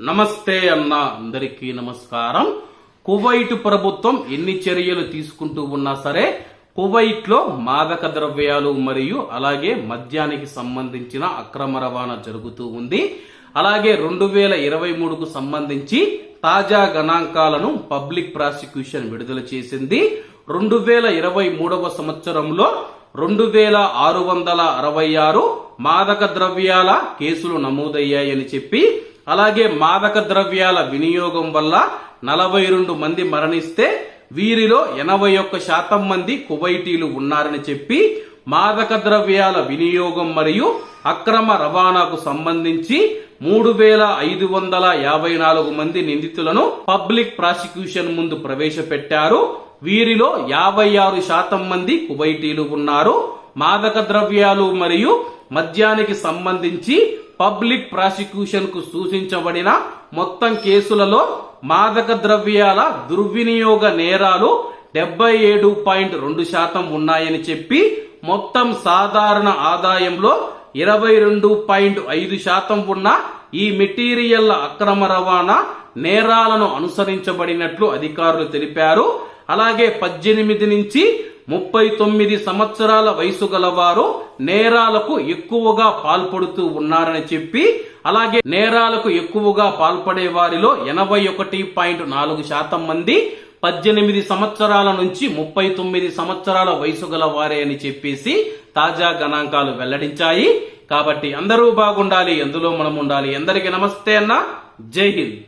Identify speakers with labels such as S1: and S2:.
S1: నమస్తే అన్న అందరికీ నమస్కారం. కువైట్ ప్రభుత్వం ఎన్ని చర్యలు తీసుకుంటూ ఉన్నా సరే కువైట్లో మాదక ద్రవ్యాలు మరియు అలాగే మద్యానికి సంబంధించిన అక్రమ రవాణా జరుగుతూ ఉంది. అలాగే రెండు వేల ఇరవై మూడుకు సంబంధించి తాజా గణాంకాలను పబ్లిక్ ప్రాసిక్యూషన్ విడుదల చేసింది. రెండు వేల ఇరవై మూడవ సంవత్సరంలో రెండు వేల ఆరు వందల అరవై ఆరు మాదక ద్రవ్యాల కేసులు నమోదయ్యాయని చెప్పి అలాగే మాదక ద్రవ్యాల వినియోగం వల్ల నలభై రెండు మంది మరణిస్తే వీరిలో ఎనభై ఒక్క శాతం మంది కువైటీలు ఉన్నారని చెప్పి మాదక ద్రవ్యాల వినియోగం మరియు అక్రమ రవాణాకు సంబంధించి మూడు వేల ఐదు వందల యాభై నాలుగు మంది నిందితులను పబ్లిక్ ప్రాసిక్యూషన్ ముందు ప్రవేశపెట్టారు. వీరిలో యాభై ఆరు శాతం మంది కువైటీలు ఉన్నారు. మాదక ద్రవ్యాలు మరియు మద్యానికి సంబంధించి పబ్లిక్ ప్రాసిక్యూషన్కు సూచించబడిన మొత్తం కేసులలో మాదక ద్రవ్యాల దుర్వినియోగ నేరాలు డెబ్బై ఏడు పాయింట్ రెండు శాతం ఉన్నాయని చెప్పి మొత్తం సాధారణ ఆదాయంలో ఇరవై రెండు పాయింట్ ఐదు శాతం ఉన్న ఈ మెటీరియల్ అక్రమ రవాణా నేరాలను అనుసరించబడినట్లు అధికారులు తెలిపారు. అలాగే పద్దెనిమిది నుంచి ముప్పై తొమ్మిది సంవత్సరాల వయసు గలవారు నేరాలకు ఎక్కువగా పాల్పడుతూ ఉన్నారని చెప్పి అలాగే నేరాలకు ఎక్కువగా పాల్పడే వారిలో ఎనభై ఒకటి పాయింట్ నాలుగు శాతం మంది పద్దెనిమిది సంవత్సరాల నుంచి ముప్పై తొమ్మిది సంవత్సరాల వయసు గల వారే అని చెప్పేసి తాజా గణాంకాలు వెల్లడించాయి. కాబట్టి అందరూ బాగుండాలి ఎందులో మనం ఉండాలి? ఎందరికీ నమస్తే అన్న. జై హింద్.